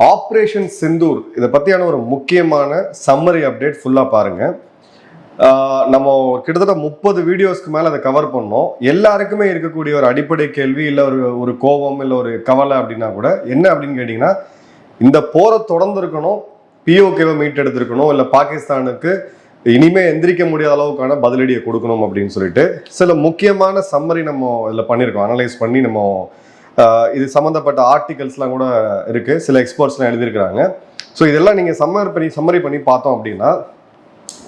Operation Sindoor இதை பற்றியான ஒரு முக்கியமான சம்மரி அப்டேட் ஃபுல்லாக பாருங்கள் நம்ம கிட்டத்தட்ட முப்பது வீடியோஸ்க்கு மேலே அதை கவர் பண்ணோம். எல்லாருக்குமே இருக்கக்கூடிய ஒரு அடிப்படை கேள்வி இல்லை ஒரு ஒரு கோபம் இல்லை ஒரு கவலை அப்படின்னா கூட என்ன அப்படின்னு கேட்டிங்கன்னா இந்த போரை தொடர்ந்து இருக்கணும் பிஓகேவை மீட்டெடுத்திருக்கணும் இல்லை பாகிஸ்தானுக்கு இனிமே எந்திரிக்க முடியாத அளவுக்கான பதிலடியை கொடுக்கணும் அப்படின்னு சொல்லிட்டு சில முக்கியமான சம்மரி நம்ம இதில் பண்ணியிருக்கோம். அனலைஸ் பண்ணி நம்ம இது சம்மந்தப்பட்ட ஆர்டிகல்ஸ்லாம் கூட இருக்குது சில எக்ஸ்பர்ட்ஸ்லாம் எழுதியிருக்கிறாங்க. ஸோ இதெல்லாம் நீங்கள் சம்மர் பண்ணி சம்மரி பண்ணி பார்த்தோம் அப்படின்னா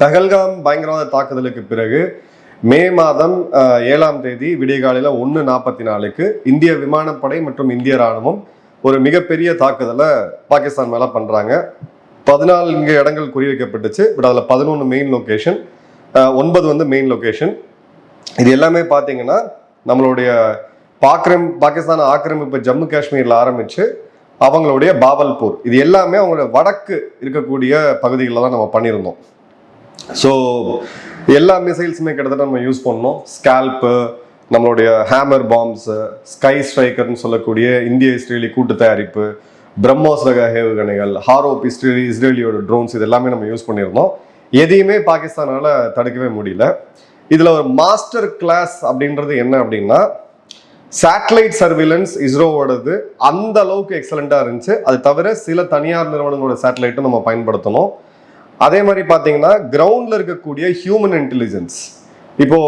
பகல்காம் பயங்கரவாத தாக்குதலுக்கு பிறகு மே மாதம் ஏழாம் தேதி விடியகாலையில் ஒன்று நாற்பத்தி நாலுக்கு இந்திய விமானப்படை மற்றும் இந்திய ராணுவம் ஒரு மிகப்பெரிய தாக்குதலை பாகிஸ்தான் மேலே பண்ணுறாங்க பதினான்கு இடங்கள் குறிவைக்கப்பட்டுச்சு. பட் அதில் பதினொன்று மெயின் லொக்கேஷன் ஒன்பது வந்து மெயின் லொக்கேஷன் இது எல்லாமே பார்த்தீங்கன்னா நம்மளுடைய பாக்கிரம் பாகிஸ்தான் ஆக்கிரமிப்பு ஜம்மு காஷ்மீரில் ஆரம்பிச்சு அவங்களுடைய பாவல்பூர் இது எல்லாமே அவங்களோட வடக்கு இருக்கக்கூடிய பகுதிகளில் தான் நம்ம பண்ணியிருந்தோம். ஸோ எல்லா மிசைல்ஸுமே கிட்டத்தட்ட நம்ம யூஸ் பண்ணோம். ஸ்கேல்ப்பு நம்மளுடைய ஹேமர் பாம்ஸு ஸ்கை ஸ்ட்ரைக்கர்னு சொல்லக்கூடிய இந்திய இஸ்ரேலி கூட்டு தயாரிப்பு பிரம்மோஸ் ரக ஏவுகணைகள் ஹாரோப் இஸ்ரேலி இஸ்ரேலியோட ட்ரோன்ஸ் இது எல்லாமே நம்ம யூஸ் பண்ணியிருந்தோம். எதையுமே பாகிஸ்தானால தடுக்கவே முடியல. இதில் ஒரு மாஸ்டர் கிளாஸ் அப்படின்றது என்ன அப்படின்னா சேட்டலைட் சர்வீலன்ஸ் இஸ்ரோவோடது அந்த அளவுக்கு எக்ஸலண்ட்டாக இருந்துச்சு. அது தவிர சில தனியார் நிறுவனங்களோட சேட்டலைட்டும் நம்ம பயன்படுத்தணும். அதே மாதிரி பார்த்தீங்கன்னா கிரவுண்டில் இருக்கக்கூடிய ஹியூமன் இன்டெலிஜென்ஸ் இப்போ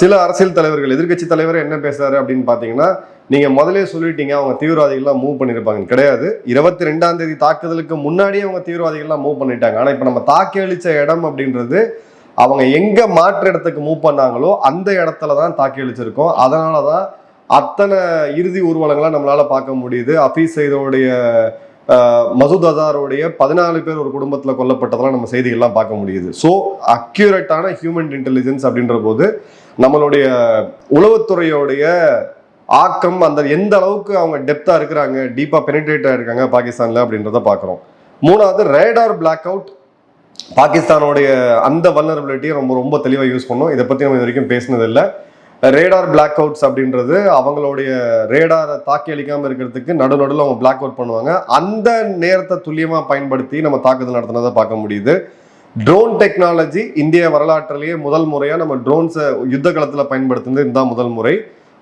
சில அரசியல் தலைவர்கள் எதிர்க்கட்சி தலைவர் என்ன பேசுறாரு அப்படின்னு பார்த்தீங்கன்னா நீங்க முதலே சொல்லிட்டீங்க அவங்க தீவிரவாதிகள்லாம் மூவ் பண்ணியிருப்பாங்க கிடையாது. இருபத்தி ரெண்டாம் தேதி தாக்குதலுக்கு முன்னாடியே அவங்க தீவிரவாதிகள்லாம் மூவ் பண்ணிட்டாங்க. ஆனால் இப்போ நம்ம தாக்கி அழிச்ச இடம் அப்படின்றது அவங்க எங்க மாற்று இடத்துக்கு மூவ் பண்ணாங்களோ அந்த இடத்துல தான் தாக்கி அழிச்சிருக்கோம். அதனால தான் அத்தனை இறுதி ஊர்வலங்களை நம்மளால பார்க்க முடியுது. அஃபீஸ் செய்தோடைய மசூத் அசாருடைய பதினாலு பேர் ஒரு குடும்பத்தில் கொல்லப்பட்டதெல்லாம் நம்ம செய்திகள்லாம் பார்க்க முடியுது. ஸோ அக்யூரேட்டான ஹியூமன் இன்டெலிஜென்ஸ் அப்படின்ற போது நம்மளுடைய உளவுத்துறையோடைய ஆக்கம் அந்த எந்த அளவுக்கு அவங்க டெப்தா இருக்கிறாங்க டீப்பா பெனிட்ரேட் இருக்காங்க பாகிஸ்தான்ல அப்படின்றத பார்க்குறோம். மூணாவது ரேடார் பிளாக் அவுட் பாகிஸ்தானோடைய அந்த வல்னரபிலிட்டியை ரொம்ப ரொம்ப தெளிவாக யூஸ் பண்ணோம். இதை பற்றி நம்ம இது வரைக்கும் பேசினதில்லை. ரேடார் பிளாக் அவுட்ஸ் அப்படின்றது அவங்களுடைய ரேடாரை தாக்கி அளிக்காமல் இருக்கிறதுக்கு நடு நடுவில் அவங்க பிளாக் அவுட் பண்ணுவாங்க. அந்த நேரத்தை துல்லியமாக பயன்படுத்தி நம்ம தாக்குதல் நடத்தினதை பார்க்க முடியுது. ட்ரோன் டெக்னாலஜி இந்திய வரலாற்றிலேயே முதல் முறையாக நம்ம ட்ரோன்ஸை யுத்த களத்தில் பயன்படுத்துனது இந்த முதல் முறை.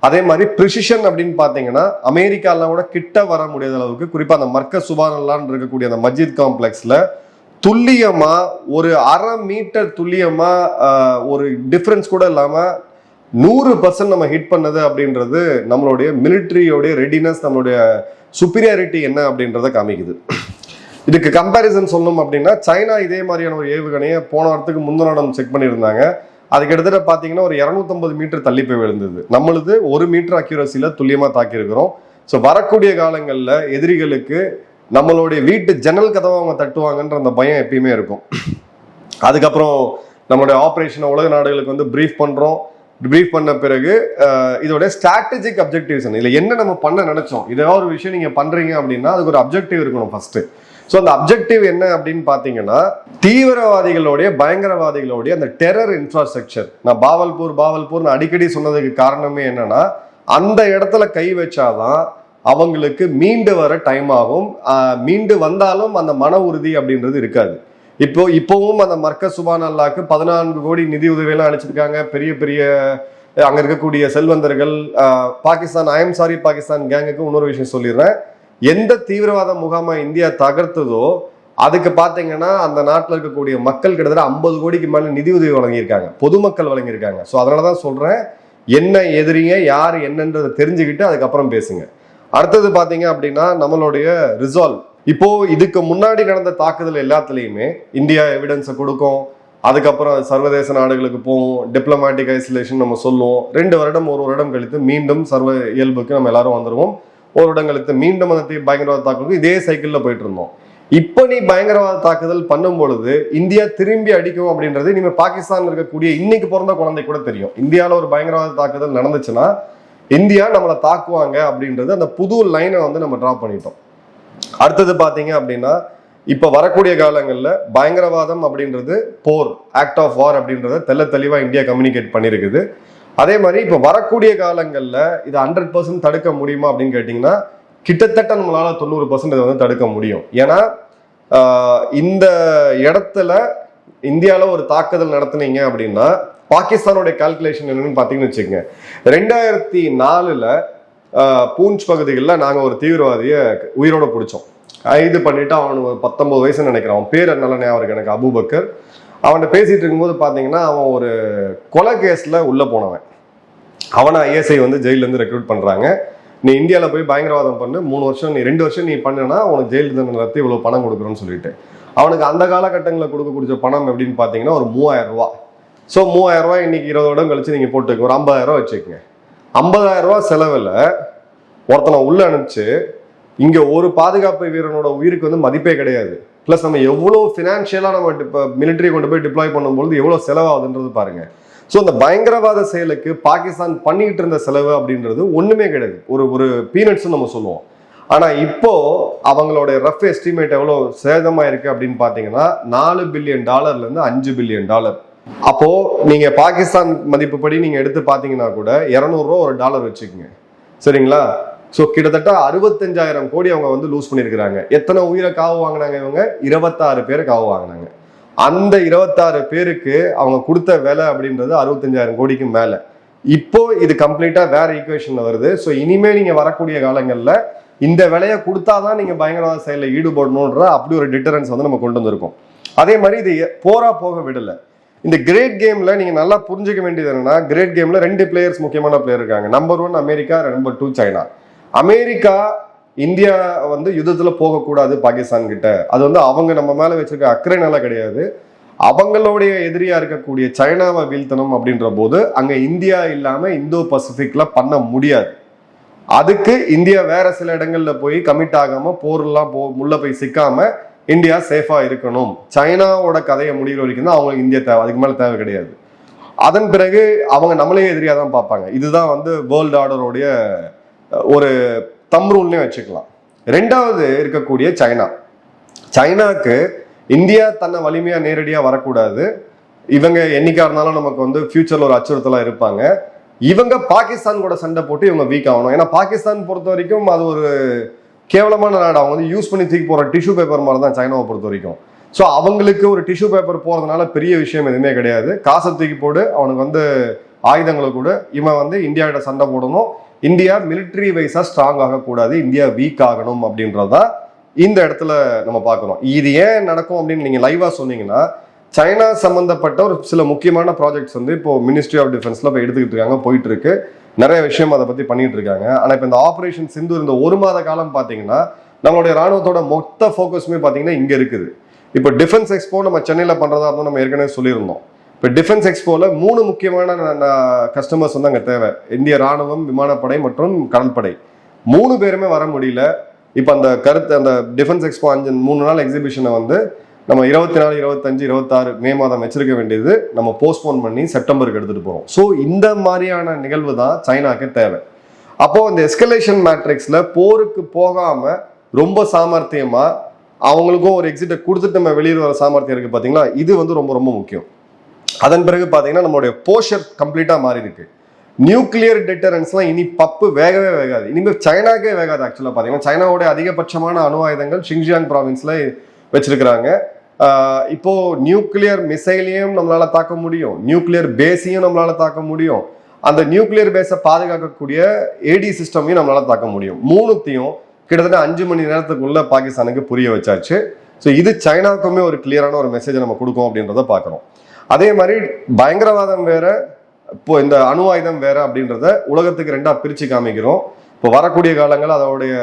அதே மாதிரி ப்ரிசிஷன் அப்படின்னு பார்த்தீங்கன்னா அமெரிக்காலாம் கூட கிட்ட வர முடியாத அளவுக்கு குறிப்பாக அந்த மர்க்க சுபானல்லான்னு இருக்கக்கூடிய அந்த மஜித் காம்ப்ளெக்ஸில் துல்லியமா ஒரு அரை மீட்டர் துல்லியமா ஒரு டிஃப்ரென்ஸ் கூட இல்லாம நூறு பர்சன்ட் நம்ம ஹிட் பண்ணது அப்படின்றது நம்மளுடைய மிலிட்ரியோடைய ரெடினஸ் நம்மளுடைய சுப்பீரியாரிட்டி என்ன அப்படின்றத காமிக்குது. இதுக்கு கம்பேரிசன் சொல்லணும் அப்படின்னா சைனா இதே மாதிரியான ஒரு ஏவுகணையை போன வாரத்துக்கு முந்தினம் செக் பண்ணியிருந்தாங்க. அது கிட்டத்தட்ட பார்த்தீங்கன்னா ஒரு இரநூத்தம்பது மீட்டர் தள்ளி போய் விழுந்தது. நம்மளுது ஒரு மீட்டர் அக்யூரஸியில் துல்லியமாக தாக்கியிருக்கிறோம். ஸோ வரக்கூடிய காலங்களில் எதிரிகளுக்கு நம்மளுடைய வீட்டு ஜன்னல் கதவை அவங்க தட்டுவாங்கன்ற அந்த பயம் எப்பயுமே இருக்கும். அதுக்கப்புறம் நம்மளுடைய ஆப்ரேஷனை உலக நாடுகளுக்கு வந்து ப்ரீஃப் பண்ணுறோம் ப்ரீஃப் பண்ண பிறகு இதோட ஸ்ட்ராட்டஜிக் அப்ஜெக்டிவ்ஸ் இல்லை என்ன நம்ம பண்ண நினைச்சோம்? ஏதாவது ஒரு விஷயம் நீங்கள் பண்ணுறீங்க அப்படின்னா அதுக்கு ஒரு அப்ஜெக்டிவ் இருக்கணும் ஃபர்ஸ்ட் ஸோ அந்த அப்ஜெக்டிவ் என்ன அப்படின்னு பார்த்தீங்கன்னா தீவிரவாதிகளுடைய பயங்கரவாதிகளுடைய அந்த டெரர் இன்ஃப்ராஸ்ட்ரக்சர் நான் பாவல்பூர் பாவல்பூர் நான் அடிக்கடி சொன்னதுக்கு காரணமே என்னன்னா அந்த இடத்துல கை வச்சாதான் அவங்களுக்கு மீண்டு வர டைம் ஆகும். மீண்டு வந்தாலும் அந்த மன உறுதி அப்படின்றது இருக்காது. இப்போ இப்போவும் அந்த மர்க்க சுபான் அல்லாக்கு பதினான்கு கோடி நிதி உதவியெல்லாம் அனுப்பிச்சிருக்காங்க. பெரிய பெரிய அங்க இருக்கக்கூடிய செல்வந்தர்கள் பாகிஸ்தான் ஐஎம் சாரி பாகிஸ்தான் கேங்குக்கு இன்னொரு விஷயம் சொல்லிடுறேன். எந்த தீவிரவாத முகாமை இந்தியா தகர்த்ததோ அதுக்கு பார்த்தீங்கன்னா அந்த நாட்டில் இருக்கக்கூடிய மக்கள் கிட்டத்தட்ட ஐம்பது கோடிக்கு மேலே நிதி உதவி வழங்கியிருக்காங்க. பொதுமக்கள் வழங்கியிருக்காங்க. ஸோ அதனால தான் சொல்கிறேன் என்ன எதிரிங்க யார் என்னன்றதை தெரிஞ்சுக்கிட்டு அதுக்கப்புறம் பேசுங்க. அடுத்தது பார்த்தீங்க அப்படின்னா நம்மளுடைய ரிசால்வ் இப்போ இதுக்கு முன்னாடி நடந்த தாக்குதல் எல்லாத்துலேயுமே இந்தியா எவிடன்ஸை கொடுக்கும். அதுக்கப்புறம் சர்வதேச நாடுகளுக்கு போவோம். டிப்ளமேட்டிக் ஐசோலேஷன் நம்ம சொல்லுவோம். ரெண்டு வருடம் ஒரு வருடம் கழித்து மீண்டும் சர்வ இயல்புக்கு நம்ம எல்லாரும் வந்துடுவோம் ஒரு வருடம் கழித்து மீண்டும் அந்த பயங்கரவாத தாக்குதலுக்கு இதே சைக்கிளில் போயிட்டு இருந்தோம். இப்போ நீ பயங்கரவாத தாக்குதல் பண்ணும் பொழுது இந்தியா திரும்பி அடிக்கும் அப்படின்றது இனிமேல் பாகிஸ்தான் இருக்கக்கூடிய இன்னைக்கு பிறந்த குழந்தை கூட தெரியும். இந்தியாவில் ஒரு பயங்கரவாத தாக்குதல் நடந்துச்சுன்னா இந்தியா நம்மளை தாக்குவாங்க அப்படின்றது அந்த புது லைனை வந்து நம்ம ட்ரா பண்ணிட்டோம். அடுத்தது பார்த்தீங்க அப்படின்னா இப்போ வரக்கூடிய காலங்களில் பயங்கரவாதம் அப்படின்றது போர் ஆக்ட் ஆஃப் வார் அப்படின்றத தெல்ல தெளிவாக இந்தியா கம்யூனிகேட் பண்ணியிருக்குது அதே மாதிரி இப்போ வரக்கூடிய காலங்களில் இதை ஹண்ட்ரட் பர்சன்ட் தடுக்க முடியுமா அப்படின்னு கேட்டிங்கன்னா கிட்டத்தட்ட நம்மளால் தொண்ணூறு பர்சன்ட் இதை வந்து தடுக்க முடியும். ஏன்னா இந்த இடத்துல இந்தியாவில் ஒரு தாக்குதல் நடத்துனீங்க அப்படின்னா பாகிஸ்தானுடைய கால்குலேஷன் என்னன்னு பார்த்தீங்கன்னு வச்சுக்கோங்க. ரெண்டாயிரத்தி நாலில் பூஞ்ச் பகுதிகளில் நாங்கள் ஒரு தீவிரவாதியை உயிரோட பிடிச்சோம். இது பண்ணிட்டு அவனுக்கு ஒரு பத்தொன்பது வயசுன்னு நினைக்கிறான். அவன் பேர் நல்ல ஞாபகம் எனக்கு அபூபக்கர். அவன்கிட்ட பேசிட்டு இருக்கும்போது பார்த்தீங்கன்னா அவன் ஒரு கொலை கேஸில் உள்ளே போனவன். அவனை ஐஎஸ்ஐ வந்து ஜெயிலேருந்து ரெக்ரூட் பண்ணுறாங்க நீ இந்தியாவில் போய் பயங்கரவாதம் பண்ணு மூணு வருஷம் நீ ரெண்டு வருஷம் நீ பண்ணுனா உனக்கு ஜெயில் தண்டனை இவ்வளோ பணம் கொடுக்குறோன்னு சொல்லிட்டு. அவனுக்கு அந்த காலகட்டங்களில் கொடுக்கக்கூடிய கொடுத்த பணம் எப்படின்னு பார்த்தீங்கன்னா ஒரு மூவாயிரம் ரூபா. ஸோ மூவாயிரம் ரூபாய் இன்னைக்கு இருபது வருடம் கழிச்சு நீங்கள் போட்டுக்க ஒரு ஐம்பதாயிரம் ரூபா வச்சுக்கோங்க. ஐம்பதாயிரம் ரூபா செலவில் ஒருத்தனை உள்ள அனுப்பிச்சு இங்கே ஒரு பாதுகாப்பு வீரனோட உயிருக்கு வந்து மதிப்பே கிடையாது. ப்ளஸ் நம்ம எவ்வளோ ஃபினான்ஷியலாக நம்ம இப்போ மிலிட்டரி கொண்டு போய் டிப்ளாய் பண்ணும்பொழுது எவ்வளோ செலவாகுதுன்றது பாருங்கள் ஸோ அந்த பயங்கரவாத செயலுக்கு பாகிஸ்தான் பண்ணிக்கிட்டு இருந்த செலவு அப்படின்றது ஒன்றுமே கிடையாது. ஒரு ஒரு பீனட்ஸ் நம்ம சொல்லுவோம். ஆனால் இப்போ அவங்களோட ரஃப் எஸ்டிமேட் எவ்வளோ சேதமாக இருக்குது அப்படின்னு பார்த்தீங்கன்னா நாலு பில்லியன் டாலர்லேருந்து அஞ்சு பில்லியன் டாலர் அப்போ நீங்க பாகிஸ்தான் மதிப்பு படி நீங்க எடுத்து பாத்தீங்கன்னா கூட இரநூறுவா ஒரு டாலர் வச்சுக்கோங்க. சரிங்களா? ஸோ கிட்டத்தட்ட அறுபத்தஞ்சாயிரம் கோடி அவங்க வந்து லூஸ் பண்ணியிருக்கிறாங்க. எத்தனை உயிரை காவு வாங்கினாங்க இவங்க? இருபத்தாறு பேரை காவு வாங்கினாங்க. அந்த இருபத்தாறு பேருக்கு அவங்க கொடுத்த விலை அப்படின்றது அறுபத்தஞ்சாயிரம் கோடிக்கு மேலே. இப்போ இது கம்ப்ளீட்டா வேற ஈக்குவேஷன்ல வருது. ஸோ இனிமே நீங்க வரக்கூடிய காலங்களில் இந்த விலையை கொடுத்தாதான் நீங்க பயங்கரவாத செயலில் ஈடுபடணுன்ற அப்படி ஒரு டிட்டரன்ஸ் வந்து நம்ம கொண்டு வந்திருக்கோம். அதே மாதிரி இது போரா போக விடல. இந்த கிரேட் கேம்ல நீங்க நல்லா புரிஞ்சுக்க வேண்டியது என்னன்னா கிரேட் கேம்ல ரெண்டு பிளேயர்ஸ் முக்கியமான பிளேயர் இருக்காங்க. Number one America number two China. America India வந்து யுத்தத்தில் போகக்கூடாது பாகிஸ்தான் கிட்ட. அது வந்து அவங்க நம்ம மேலே வச்சிருக்க அக்கறைனால கிடையாது. அவங்களுடைய எதிரியா இருக்கக்கூடிய சைனாவை வீழ்த்தணும் அப்படின்ற போது அங்க இந்தியா இல்லாம இந்தோ பசிபிக்ல பண்ண முடியாது. அதுக்கு இந்தியா வேற சில இடங்கள்ல போய் கமிட் ஆகாம போர்லாம் போ முள்ள போய் சிக்காம இந்தியா சேஃபா இருக்கணும். சைனாவோட கதையை முடிகிற வரைக்கும் தான் அவங்களுக்கு இந்தியா தேவை. அதுக்கு மேலே தேவை கிடையாது. அதன் பிறகு அவங்க நம்மளே எதிரியா தான் பார்ப்பாங்க. இதுதான் வந்து வேர்ல்டு ஆர்டருடைய ஒரு தம் ரூல்னே வச்சுக்கலாம். ரெண்டாவது இருக்கக்கூடிய சைனா. சைனாக்கு இந்தியா தன்னை வலிமையாக நேரடியாக வரக்கூடாது. இவங்க என்னைக்கா இருந்தாலும் நமக்கு வந்து ஃபியூச்சரில் ஒரு அச்சுறுத்தலாக இருப்பாங்க. இவங்க பாகிஸ்தான் கூட சண்டை போட்டு இவங்க வீக் ஆகணும். ஏன்னா பாகிஸ்தான் பொறுத்த வரைக்கும் அது ஒரு கேவலமான நாடு. அவங்க வந்து யூஸ் பண்ணி தூக்கி போகிற டிஷ்யூ பேப்பர் மாதிரி தான் சைனாவை பொறுத்த வரைக்கும். ஸோ அவங்களுக்கு ஒரு டிஷ்யூ பேப்பர் போகிறதுனால பெரிய விஷயம் எதுவுமே கிடையாது. காசை தூக்கி போடு அவனுக்கு வந்து ஆயுதங்களை கூட. இவன் வந்து இந்தியாவிட சண்டை போடணும். இந்தியா மிலிட்ரி வைஸாக ஸ்ட்ராங் ஆகக்கூடாது இந்தியா வீக் ஆகணும் அப்படின்றதா இந்த இடத்துல நம்ம பார்க்கணும். இது ஏன் நடக்கும் அப்படின்னு நீங்க லைவா சொன்னீங்கன்னா சைனா சம்பந்தப்பட்ட ஒரு சில முக்கியமான ப்ராஜெக்ட்ஸ் வந்து இப்போ மினிஸ்ட்ரி ஆஃப் டிஃபென்ஸ்ல இப்போ எடுத்துக்கிட்டு இருக்காங்க போயிட்டு இருக்கு நிறைய விஷயம் அதை பத்தி பண்ணிட்டு இருக்காங்க. ஆனா இப்போ இந்த ஆபரேஷன் சிந்து இந்த ஒரு மாத காலம் பாத்தீங்கன்னா நம்மளுடைய ராணுவத்தோட மொத்த ஃபோக்கஸுமே பாத்தீங்கன்னா இங்க இருக்குது. இப்போ டிஃபென்ஸ் எக்ஸ்போ நம்ம சென்னையில் பண்றதா இருந்தால் நம்ம ஏற்கனவே சொல்லியிருந்தோம். இப்போ டிஃபென்ஸ் எக்ஸ்போல மூணு முக்கியமான கஸ்டமர்ஸ் வந்து அங்கே தேவை. இந்திய ராணுவம் விமானப்படை மற்றும் கடற்படை. மூணு பேருமே வர முடியல. இப்போ அந்த கருத்து அந்த டிஃபென்ஸ் எக்ஸ்போ அஞ்சு மூணு நாள் எக்ஸிபிஷனை வந்து நம்ம இருபத்தி நாலு இருபத்தஞ்சு இருபத்தாறு மே மாதம் வச்சிருக்க வேண்டியது நம்ம போஸ்ட்போன் பண்ணி செப்டம்பருக்கு எடுத்துகிட்டு போகிறோம் ஸோ இந்த மாதிரியான நிகழ்வு தான் சைனாக்கு தேவை. அப்போ இந்த எஸ்கலேஷன் மேட்ரிக்ஸில் போருக்கு போகாமல் ரொம்ப சாமர்த்தியமாக அவங்களுக்கும் ஒரு எக்ஸிட்டை கொடுத்துட்டு நம்ம வெளியே வர சாமர்த்தியம் இருக்குது பார்த்தீங்களா இது வந்து ரொம்ப ரொம்ப முக்கியம். அதன் பிறகு பார்த்தீங்கன்னா நம்மளுடைய போஷர் கம்ப்ளீட்டாக மாறி இருக்கு நியூக்ளியர் டிட்டரன்ஸ்லாம் இனி பப்பு வேகவே வேகாது. இனிமேல் சைனாக்கே வேகாது ஆக்சுவலாக பார்த்தீங்கன்னா சைனாவோட அதிகபட்சமான அணு ஆயுதங்கள் ஷிங்ஜியாங் ப்ராவின்ஸில் வச்சிருக்கிறாங்க. இப்போ நியூக்ளியர் மிசைலையும் நம்மளால தாக்க முடியும். நியூக்ளியர் பேஸையும் நம்மளால தாக்க முடியும். அந்த நியூக்ளியர் பேஸை பாதுகாக்கக்கூடிய ஏடி சிஸ்டமையும் நம்மளால தாக்க முடியும். மூணுத்தையும் கிட்டத்தட்ட அஞ்சு மணி நேரத்துக்குள்ள பாகிஸ்தானுக்கு புரிய வச்சாச்சு. ஸோ இது சைனாவுக்குமே ஒரு கிளியரான ஒரு மெசேஜை நம்ம கொடுக்கும் அப்படின்றத பார்க்குறோம் அதே மாதிரி பயங்கரவாதம் வேற இப்போ இந்த அணு ஆயுதம் வேற அப்படின்றத உலகத்துக்கு ரெண்டா பிரிச்சு காமிக்கிறோம். இப்போ வரக்கூடிய காலங்கள் அதோடைய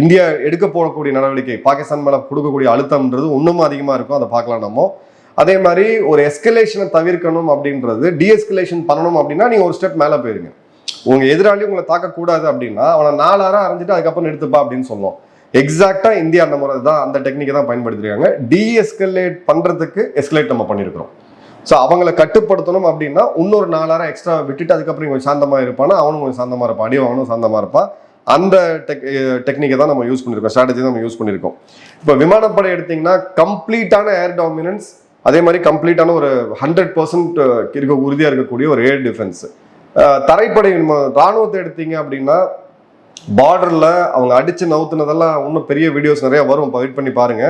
இந்தியா எடுக்க போகக்கூடிய நடவடிக்கை பாகிஸ்தான் மேல கொடுக்கக்கூடிய அழுத்தம்ன்றது இன்னும் அதிகமா இருக்கும் அதை பார்க்கலாம் நம்ம. அதே மாதிரி ஒரு எஸ்கலேஷனை தவிர்க்கணும் அப்படின்றது டிஎஸ்கலேஷன் பண்ணணும் அப்படின்னா நீங்க ஒரு ஸ்டெப் மேல போயிருங்க. உங்க எதிராளி உங்களை தாக்கக்கூடாது அப்படின்னா அவனை நாலாயிரம் அரைஞ்சிட்டு அதுக்கப்புறம் நிறுத்துப்பா அப்படின்னு சொன்னோம் எக்ஸாக்டா இந்தியா அந்த முறை தான் அந்த டெக்னிக்கை தான் பயன்படுத்திருக்காங்க. டிஎஸ்கலேட் பண்றதுக்கு எஸ்கலேட் நம்ம பண்ணியிருக்கிறோம். ஸோ அவங்கள கட்டுப்படுத்தணும் அப்படின்னா இன்னொரு நாலாயிரம் எக்ஸ்ட்ரா விட்டுட்டு அதுக்கப்புறம் கொஞ்சம் சாந்தமாக இருப்பானா? அவனும் கொஞ்சம் சாந்தமாக இருப்பான். அடி அவனும் சாந்தமாக இருப்பான். அந்த டெக் டெக்னிக்கை தான் நம்ம யூஸ் பண்ணியிருக்கோம் ஸ்ட்ராட்டஜி தான் நம்ம யூஸ் பண்ணியிருக்கோம் இப்போ விமானப்படை எடுத்திங்கன்னா கம்ப்ளீட்டான ஏர் டாமினன்ஸ் அதே மாதிரி கம்ப்ளீட்டான ஒரு ஹண்ட்ரட் பர்சன்ட் இருக்க உறுதியாக இருக்கக்கூடிய ஒரு ஏர் டிஃபென்ஸ் தரைப்படை ராணுவத்தை எடுத்தீங்க அப்படின்னா பார்டரில் அவங்க அடித்து நவுத்துனதெல்லாம் இன்னும் பெரிய வீடியோஸ் நிறையா வரும். வெயிட் பண்ணி பாருங்க.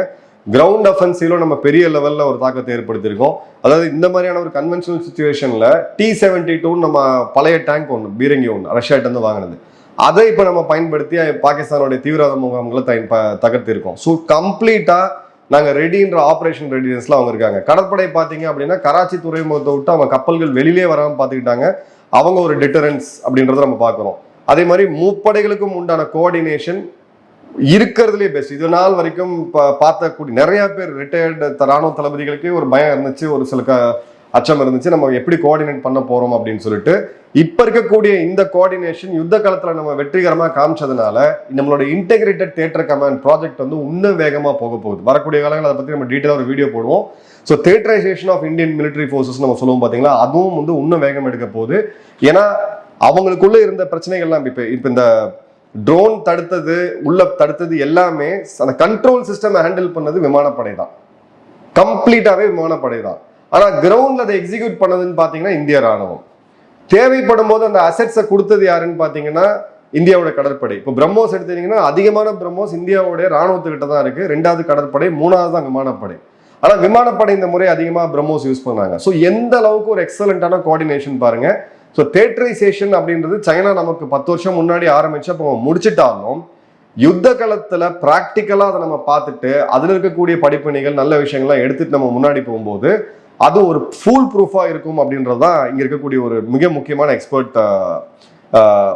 கிரவுண்ட் அஃபென்சிவ்ல நம்ம பெரிய லெவல்ல ஒரு தாக்கத்தை ஏற்படுத்தியிருக்கோம். அதாவது இந்த மாதிரியான ஒரு கன்வென்ஷனல் சுச்சுவேஷன்ல டி செவன்டி டூ நம்ம பழைய டேங்க் ஒன்று பீரங்கி ஒன்று ரஷ்யாட்ட இருந்து வாங்கினது. அதை இப்போ நம்ம பயன்படுத்தி பாகிஸ்தானுடைய தீவிரவாத முகாம்களை தயன் ப- தகர்த்திருக்கோம். ஸோ கம்ப்ளீட்டா நாங்க ரெடின்ற ஆபரேஷன் ரெடினஸ்ல அவங்க இருக்காங்க. கடற்படை பாத்தீங்க அப்படின்னா கராச்சி துறைமுகத்தை விட்டு அவங்க கப்பல்கள் வெளியிலே வராமல் பாத்துக்கிட்டாங்க அவங்க ஒரு டிட்டரன்ஸ் அப்படின்றத நம்ம பார்க்குறோம். அதே மாதிரி முப்படைகளுக்கும் உண்டான கோஆர்டினேஷன் இருக்கிறதுலே பெஸ்ட் இது நாள் வரைக்கும் பா- பார்த்தக்கூடிய நிறைய பேர் ரிட்டையர்டு ராணுவ தளபதிகளுக்கு ஒரு பயம் இருந்துச்சு ஒரு சில க அச்சம் இருந்துச்சு. நம்ம எப்படி கோஆர்டினேட் பண்ண போறோம் அப்படின்னு சொல்லிட்டு இப்ப இருக்கக்கூடிய இந்த கோஆர்டினேஷன் யுத்த காலத்துல நம்ம வெற்றிகரமா காமிச்சதுனால நம்மளோட இன்டெகிரேட்டட் தேட்டர் கமாண்ட் ப்ராஜெக்ட் வந்து இன்னும் வேகமா போக போகுது. வரக்கூடிய காலங்கள் அதை பத்தி நம்ம டீட்டெயிலாக ஒரு வீடியோ போடுவோம். So theatrisation of Indian military forces நம்ம சொல்லுவோம் பாத்தீங்களா? அதுவும் வந்து இன்னும் வேகம் எடுக்க போகுது. ஏன்னா அவங்களுக்குள்ள இருந்த பிரச்சனைகள்லாம் இப்ப இப்ப இந்த ட்ரோன் தடுத்தது உள்ள தடுத்தது எல்லாமே அந்த கண்ட்ரோல் சிஸ்டம் ஹேண்டில் பண்ணது விமானப்படை தான் கம்ப்ளீட்டாகவே விமானப்படை தான் ஆனால் கிரவுண்ட்ல அதை எக்ஸிக்யூட் பண்ணதுன்னு பார்த்தீங்கன்னா இந்திய ராணுவம். தேவைப்படும் போது அந்த அசெட்ஸை கொடுத்தது யாருன்னு பார்த்தீங்கன்னா இந்தியாவோட கடற்படை. இப்போ பிரம்மோஸ் எடுத்தீங்கன்னா அதிகமான பிரம்மோஸ் இந்தியாவுடைய ராணுவத்துக்கிட்ட தான் இருக்கு. ரெண்டாவது கடற்படை மூணாவது தான் விமானப்படை. ஆனால் விமானப்படை இந்த முறை அதிகமாக பிரம்மோஸ் யூஸ் பண்ணாங்க. ஸோ எந்த அளவுக்கு ஒரு எக்ஸலண்டான கோஆர்டினேஷன் பாருங்கள் ஸோ தேட்டரைசேஷன் அப்படின்றது சைனா நமக்கு பத்து வருஷம் முன்னாடி ஆரம்பிச்சு அப்போ முடிச்சுட்டாலும் யுத்த காலத்துல பிராக்டிக்கலா அதை நம்ம பார்த்துட்டு அதுல இருக்கக்கூடிய படிப்பினைகள் நல்ல விஷயங்கள்லாம் எடுத்துட்டு நம்ம முன்னாடி போகும்போது அது ஒரு ஃபுல் ப்ரூஃபா இருக்கும் அப்படின்றது தான் இங்க இருக்கக்கூடிய ஒரு மிக முக்கியமான எக்ஸ்பர்ட்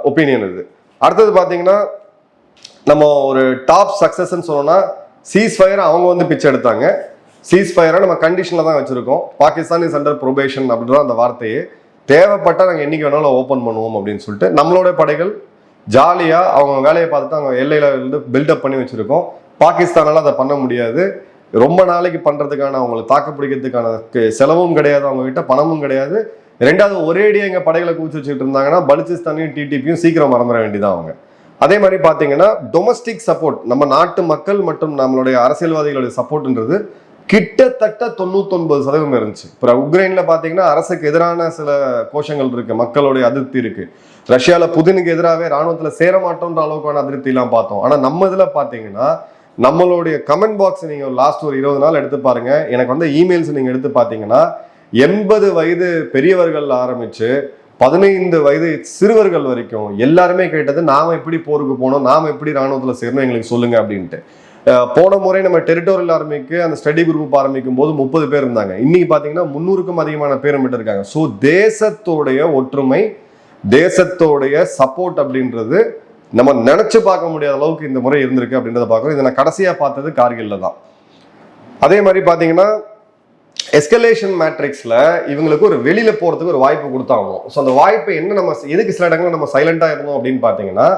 ஒப்பீனியன் இது. அடுத்தது பாத்தீங்கன்னா நம்ம ஒரு டாப் சக்சஸ்ன்னு சொன்னோம்னா சீஸ் ஃபயர் அவங்க வந்து பிச்சை எடுத்தாங்க. சீஸ் ஃபயரை நம்ம கண்டிஷன்ல தான் வச்சிருக்கோம். பாகிஸ்தான் இஸ் அண்டர் ப்ரொபேஷன் அப்படின்ற அந்த வார்த்தையை. தேவைப்பட்டா நாங்கள் என்றைக்கு வேணாலும் ஓப்பன் பண்ணுவோம் அப்படின்னு சொல்லிட்டு நம்மளோட படைகள் ஜாலியாக அவங்க வேலையை பார்த்துட்டு அவங்க எல்லையில் இருந்து பில்டப் பண்ணி வச்சுருக்கோம். பாகிஸ்தானால் அதை பண்ண முடியாது. ரொம்ப நாளைக்கு பண்ணுறதுக்கான அவங்களை தாக்கு பிடிக்கிறதுக்கான செலவும் கிடையாது. அவங்கக்கிட்ட பணமும் கிடையாது. ரெண்டாவது ஒரேடியாக எங்கள் படைகளை கூச்சி வச்சுட்டு இருந்தாங்கன்னா பலுச்சிஸ்தானையும் டிடிபியும் சீக்கிரம் மறந்துட வேண்டியதான் அவங்க. அதே மாதிரி பார்த்தீங்கன்னா டொமஸ்டிக் சப்போர்ட் நம்ம நாட்டு மக்கள் மற்றும் நம்மளுடைய அரசியல்வாதிகளுடைய சப்போர்ட்ன்றது கிட்டத்தட்ட தொண்ணூத்தொன்பது சதவீதம் இருந்துச்சு. இப்போ உக்ரைன்ல பார்த்தீங்கன்னா அரசுக்கு எதிரான சில கோஷங்கள் இருக்கு. மக்களுடைய அதிருப்தி இருக்கு. ரஷ்யாவில் புதினுக்கு எதிராகவே ராணுவத்தில் சேர மாட்டோம்ன்ற அளவுக்கான அதிருப்தியெல்லாம் பார்த்தோம். ஆனால் நம்ம இதில் பார்த்தீங்கன்னா நம்மளுடைய கமெண்ட் பாக்ஸ் நீங்கள் லாஸ்ட் ஒரு இருபது நாள் எடுத்து பாருங்க. எனக்கு வந்து இமெயில்ஸ் நீங்கள் எடுத்து பார்த்தீங்கன்னா எண்பது வயது பெரியவர்கள் ஆரம்பித்து பதினைந்து வயது சிறுவர்கள் வரைக்கும் எல்லாருமே கேட்டது நாம் எப்படி போருக்கு போனோம்? நாம் எப்படி ராணுவத்தில் சேரணும்? எங்களுக்கு சொல்லுங்க அப்படின்ட்டு. போன முறை நம்ம டெரிட்டோரியல் ஆர்மிக்கு அந்த ஸ்டடி குரூப் ஆரம்பிக்கும் போது முப்பது பேர் இருந்தாங்க. இன்னைக்கு பார்த்தீங்கன்னா முன்னூறுக்கும் அதிகமான பேர் மட்டும் இருக்காங்க. ஸோ தேசத்தோடைய ஒற்றுமை தேசத்தோடைய சப்போர்ட் அப்படின்றது நம்ம நினைச்சு பார்க்க முடியாத அளவுக்கு இந்த முறை இருந்திருக்கு அப்படின்றத பார்க்குறோம். இதை நான் கடைசியாக பார்த்தது கார்கில்ல தான். அதே மாதிரி பார்த்தீங்கன்னா எஸ்கலேஷன் மேட்ரிக்ஸில் இவங்களுக்கு ஒரு வெளியில் போகிறதுக்கு ஒரு வாய்ப்பு கொடுத்தாங்க. ஸோ அந்த வாய்ப்பை என்ன நம்ம எதுக்கு சில இடங்களில் நம்ம சைலண்டாக இருந்தோம் அப்படின்னு பார்த்தீங்கன்னா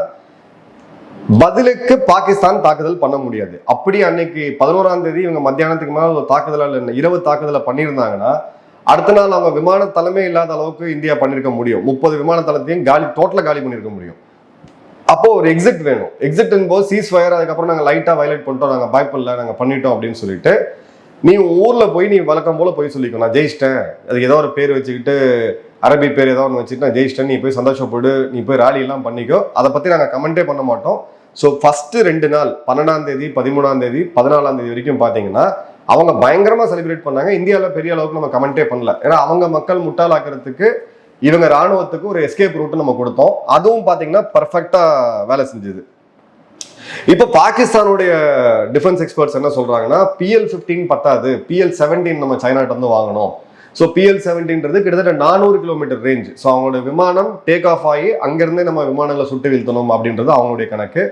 பதிலுக்கு பாகிஸ்தான் தாக்குதல் பண்ண முடியாது. அப்படி அன்னைக்கு பதினோராம் தேதி இவங்க மத்தியானத்துக்கு மேல ஒரு தாக்குதல் இரவு தாக்குதலை பண்ணியிருந்தாங்கன்னா அடுத்த நாள் அவங்க விமான தலைமை இல்லாத அளவுக்கு இந்தியா பண்ணிருக்க முடியும். முப்பது விமான தளத்தையும் காலி டோட்டலா காலி பண்ணிருக்க முடியும். அப்போ ஒரு எக்ஸிட் வேணும். எக்ஸிட் போது சீஸ் ஃபயர் அதுக்கப்புறம் நாங்க லைட்டா வயலேட் பண்ணிட்டோம். நாங்க பயப்படல நாங்க பண்ணிட்டோம் அப்படின்னு சொல்லிட்டு நீ ஊரில் ஊர்ல போய் நீ வழக்கம் போல போய் சொல்லிக்கோ. நான் ஜெயிச்சிட்டேன். அதுக்கு ஏதோ ஒரு பேர் வச்சுக்கிட்டு அரபி பேர் ஏதோ ஒன்று வச்சுட்டு நான் ஜெயிச்சிட்டேன். நீ போய் சந்தோஷப்படு நீ போய் ராலி எல்லாம் பண்ணிக்கோ. அதை பத்தி நாங்கள் கமெண்டே பண்ண மாட்டோம். ஸோ ஃபர்ஸ்ட் ரெண்டு நாள் பன்னெண்டாம் தேதி பதிமூணாம் தேதி பதினாலாம் தேதி வரைக்கும் பார்த்தீங்கன்னா அவங்க பயங்கரமா செலிப்ரேட் பண்ணாங்க. இந்தியாவில் பெரிய அளவுக்கு நம்ம கமெண்டே பண்ணல. ஏன்னா அவங்க மக்கள் முட்டாளாக்குறதுக்கு இவங்க ராணுவத்துக்கு ஒரு எஸ்கேப் ரூட் நம்ம கொடுத்தோம். அதுவும் பார்த்தீங்கன்னா பர்ஃபெக்டாக வேலை செஞ்சது. இப்போ பாகிஸ்தானுடைய டிஃபென்ஸ் எக்ஸ்பர்ட்ஸ் என்ன சொல்றாங்கன்னா பிஎல் 15 பத்தாது பிஎல் செவன்டீன் நம்ம சைனாட்ட இருந்து வாங்கணும். ஸோ பிஎல் செவன்டீன்றது கிட்டத்தட்ட நானூறு கிலோமீட்டர் ரேஞ்ச் ஸோ அவங்களோட விமானம் டேக் ஆஃப் ஆகி அங்கேருந்தே நம்ம விமானங்களை சுட்டு வீழ்த்தணும் அப்படின்றது அவங்களுடைய கணக்கு.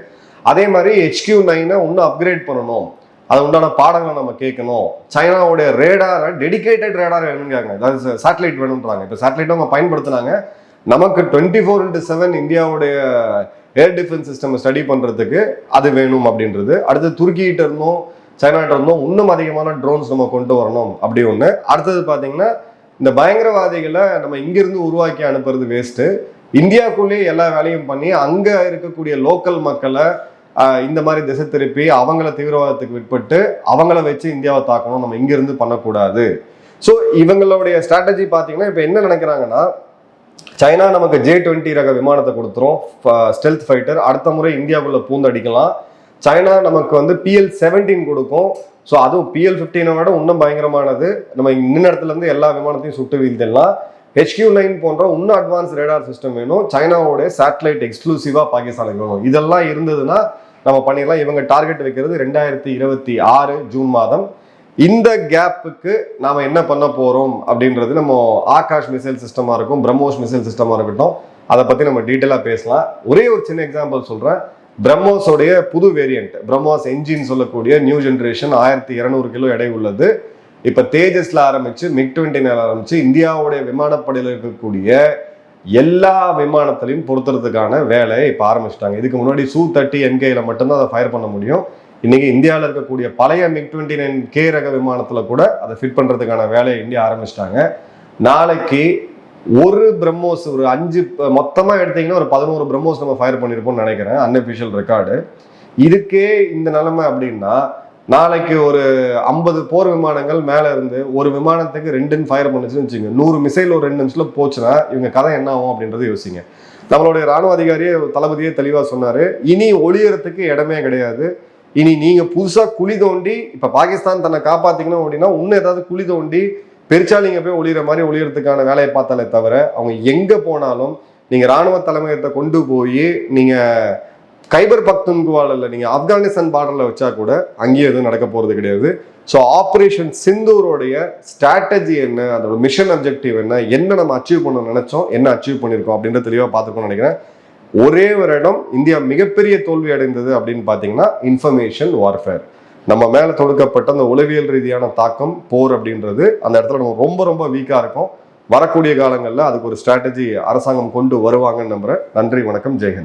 அதே மாதிரி ஹெச்கியூ நைனை இன்னும் அப்கிரேட் பண்ணணும். அது உண்டான பாடங்களை நம்ம கேட்கணும். சைனாவுடைய ரேடாரை டெடிகேட்டட் ரேடார் வேணுங்கிறாங்க அதாவது சேட்டலைட் வேணுன்றாங்க இப்போ சேட்டலைட் அவங்க பயன்படுத்தினாங்க. நமக்கு டுவெண்ட்டி ஃபோர் இன்ட்டு செவன் இந்தியாவுடைய ஏர் டிஃபென்ஸ் சிஸ்டம் ஸ்டடி பண்ணுறதுக்கு அது வேணும் அப்படின்றது. அடுத்து துருக்கிகிட்ட இருந்தும் சைனாகிட்ட இருந்தும் இன்னும் அதிகமான ட்ரோன்ஸ் நம்ம கொண்டு வரணும் அப்படி ஒன்று அடுத்தது பார்த்தீங்கன்னா இந்த பயங்கரவாதிகளை நம்ம இங்கிருந்து உருவாக்கி அனுப்புறது வேஸ்ட்டு இந்தியாவுக்குள்ளேயே எல்லா வேலையும் பண்ணி அங்கே இருக்கக்கூடிய லோக்கல் மக்களை இந்த மாதிரி திசை திருப்பி அவங்கள தீவிரவாதத்துக்கு விட்பட்டு அவங்கள வச்சு இந்தியாவை தாக்கணும். நம்ம இங்கிருந்து பண்ணக்கூடாது. ஸோ இவங்களுடைய ஸ்ட்ராட்டஜி பார்த்தீங்கன்னா இப்போ என்ன நினைக்கிறாங்கன்னா சைனா நமக்கு ஜே டுவெண்ட்டி ரக விமானத்தை கொடுத்துரும். ஸ்டெல்த் ஃபைட்டர் அடுத்த முறை இந்தியாவுக்குள்ள பூந்தடிக்கலாம் சைனா நமக்கு வந்து பிஎல் செவன்டீன் கொடுக்கும். ஸோ அதுவும் பிஎல் ஃபிஃப்டீனை விட இன்னும் பயங்கரமானது. நம்ம நின்ன இடத்துல இருந்து எல்லா விமானத்தையும் சுட்டு வீழ்த்திடலாம். ஹெச்கியூ லைன் போன்ற இன்னும் அட்வான்ஸ் ரேடார் சிஸ்டம் வேணும். சைனாவோட சேட்டலைட் எக்ஸ்க்ளூசிவாக பாகிஸ்தானுக்கு வேணும் இதெல்லாம் இருந்ததுன்னா நம்ம பண்ணிடலாம். இவங்க டார்கெட் வைக்கிறது ரெண்டாயிரத்தி இருபத்தி ஆறு ஜூன் மாதம். இந்த கேப்புக்கு நாம் என்ன பண்ண போகிறோம் அப்படின்றது நம்ம ஆகாஷ் மிசைல் சிஸ்டமாக இருக்கும் பிரம்மோஸ் மிசைல் சிஸ்டமாக இருக்கட்டும். அதை பற்றி நம்ம டீட்டெயிலாக பேசலாம். ஒரே ஒரு சின்ன எக்ஸாம்பிள் சொல்கிறேன் பிரம்மோஸோடைய புது வேரியண்ட் பிரம்மோஸ் என்ஜின் சொல்லக்கூடிய நியூ ஜென்ரேஷன் ஆயிரத்தி இருநூறு கிலோ எடை உள்ளது. இப்போ தேஜஸ்ல ஆரம்பிச்சு மிக் டுவெண்ட்டி ஆரம்பிச்சு இந்தியாவுடைய விமானப்படையில் இருக்கக்கூடிய எல்லா விமானத்திலையும் பொருத்துறதுக்கான வேலையை இப்போ ஆரம்பிச்சிட்டாங்க. இதுக்கு முன்னாடி சூ தேர்ட்டி என்கேயில் மட்டும்தான் அதை ஃபயர் பண்ண முடியும். இன்னைக்கு இந்தியாவில் இருக்கக்கூடிய பழைய மிக் டுவெண்ட்டி நைன் கே ரக விமானத்தில் கூட அதை ஃபிட் பண்ணுறதுக்கான வேலையை இந்தியா ஆரம்பிச்சிட்டாங்க. நாளைக்கு ஒரு பிரம்மோஸ் ஒரு அஞ்சு ப- எடுத்தீங்கன்னா ஒரு பதினோரு பிரம்மோஸ் நம்ம ஃபயர் பண்ணியிருப்போம்னு நினைக்கிறேன். அன்அபிஷியல் ரெக்கார்டு இதுக்கே இந்த நிலைமை அப்படின்னா நாளைக்கு ஒரு ஐம்பது போர் விமானங்கள் மேலே இருந்து ஒரு விமானத்துக்கு ரெண்டுன்னு ஃபயர் பண்ணுச்சுன்னு வச்சுங்க நூறு மிசைல் ஒரு ரெண்டு நிமிஷத்தில் போச்சுன்னா இவங்க கதை என்ன ஆகும் அப்படின்றது யோசிங்க. நம்மளுடைய ராணுவ அதிகாரியே தளபதியே தெளிவாக சொன்னார். இனி ஒளியறதுக்கு இடமே கிடையாது. இனி நீங்க புதுசா குழி தோண்டி இப்ப பாகிஸ்தான் தன்னை காப்பாற்றிக்கணும் அப்படின்னா இன்னும் ஏதாவது குழி தோண்டி பெருச்சாலிங்க போய் ஒளியிற மாதிரி ஒளியறதுக்கான வேலையை பார்த்தாலே தவிர அவங்க எங்க போனாலும் நீங்க ராணுவ தலைமையகத்தை கொண்டு போய் நீங்க கைபர் பக்துன்குவால் இல்லை நீங்க ஆப்கானிஸ்தான் பார்டர்ல வச்சா கூட அங்கேயும் எதுவும் நடக்க போறது கிடையாது. ஸோ ஆப்ரேஷன் சிந்தூரோடைய ஸ்ட்ராட்டஜி என்ன அதோட மிஷன் அப்ஜெக்டிவ் என்ன என்ன நம்ம அச்சீவ் பண்ண நினைச்சோம் என்ன அச்சீவ் பண்ணியிருக்கோம் அப்படின்ற தெளிவாக பார்த்துக்கணும்னு நினைக்கிறேன். ஒரே ஒரு இடம் இந்தியா மிகப்பெரிய தோல்வி அடைந்தது அப்படின்னு பார்த்தீங்கன்னா இன்ஃபர்மேஷன் வார்ஃபேர் நம்ம மேலே தொடுக்கப்பட்ட அந்த உளவியல் ரீதியான தாக்கம் போர் அப்படின்றது அந்த இடத்துல நம்ம ரொம்ப ரொம்ப வீக்காக இருக்கும். வரக்கூடிய காலங்களில் அதுக்கு ஒரு ஸ்ட்ராட்டஜி அரசாங்கம் கொண்டு வருவாங்கன்னு நம்புகிறேன் நன்றி வணக்கம். ஜெயஹந்த்.